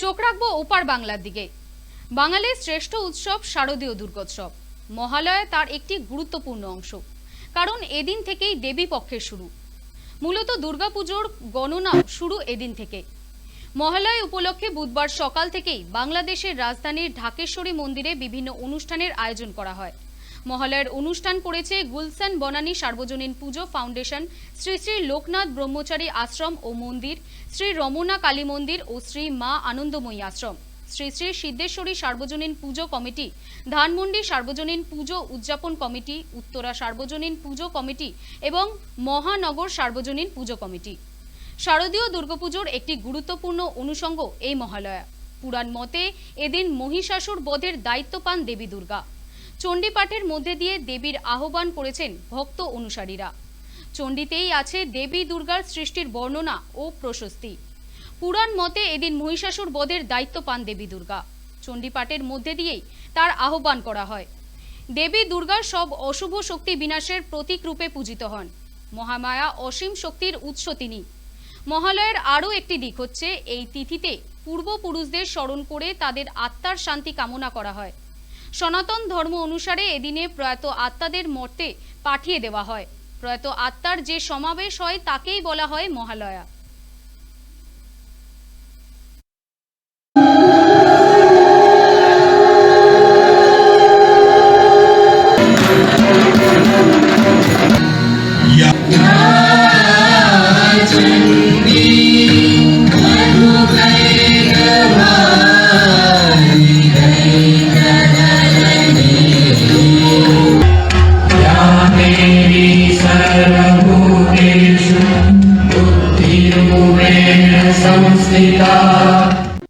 চোখ রাখব ওপার বাংলার দিকে। বাঙালির শ্রেষ্ঠ উৎসব শারদীয় দুর্গোৎসব। মহালয়া তার একটি গুরুত্বপূর্ণ অংশ, কারণ এদিন থেকেই দেবী পক্ষের শুরু। মূলত দুর্গাপুজোর গণনা শুরু এদিন থেকে। মহালয়া উপলক্ষে বুধবার সকাল থেকেই বাংলাদেশের রাজধানীর ঢাকেশ্বরী মন্দিরে বিভিন্ন অনুষ্ঠানের আয়োজন করা হয়। মহালয়ার অনুষ্ঠান করেছে গুলশান বনানী সার্বজনীন পুজো ফাউন্ডেশন, শ্রী শ্রী লোকনাথ ব্রহ্মচারী আশ্রম ও মন্দির, শ্রী রমনা কালী মন্দির ও শ্রী মা আনন্দময়ী আশ্রম। শ্রী শ্রী সিদ্ধেশ্বরী সার্বজনীন পুজো কমিটি, ধানমন্ডি সার্বজনীন পুজো উদযাপন কমিটি, উত্তরা সার্বজনীন পুজো কমিটি এবং মহানগর সার্বজনীন পুজো কমিটি। শারদীয় দুর্গাপুজোর একটি গুরুত্বপূর্ণ অনুষঙ্গ এই মহালয়া। পুরাণ মতে, এদিন মহিষাসুর বধের দায়িত্ব পান দেবী দুর্গা। চণ্ডীপাঠের মধ্যে দিয়ে দেবীর আহ্বান করেছেন ভক্ত অনুসারীরা। চণ্ডীতেই আছে দেবী দুর্গার সৃষ্টির বর্ণনা ও প্রশস্তি। পুরাণ মতে এদিন মহিষাসুর বধের দায়িত্ব পান দেবী দুর্গা। চণ্ডীপাঠের মধ্যে দিয়েই তার আহ্বান করা হয়। দেবী দুর্গার সব অশুভ শক্তি বিনাশের প্রতীক রূপে পূজিত হন। মহামায়া অসীম শক্তির উৎস তিনি। মহালয়ের আরও একটি দিক হচ্ছে, এই তিথিতে পূর্বপুরুষদের স্মরণ করে তাদের আত্মার শান্তি কামনা করা হয়। সনাতন ধর্ম অনুসারে এদিনে প্রয়াত আত্মাদের মর্তে পাঠিয়ে দেওয়া হয়। প্রয়াত আত্মার যে সমাবেশ হয়, তাকেই বলা হয় মহালয়া। संस्थिता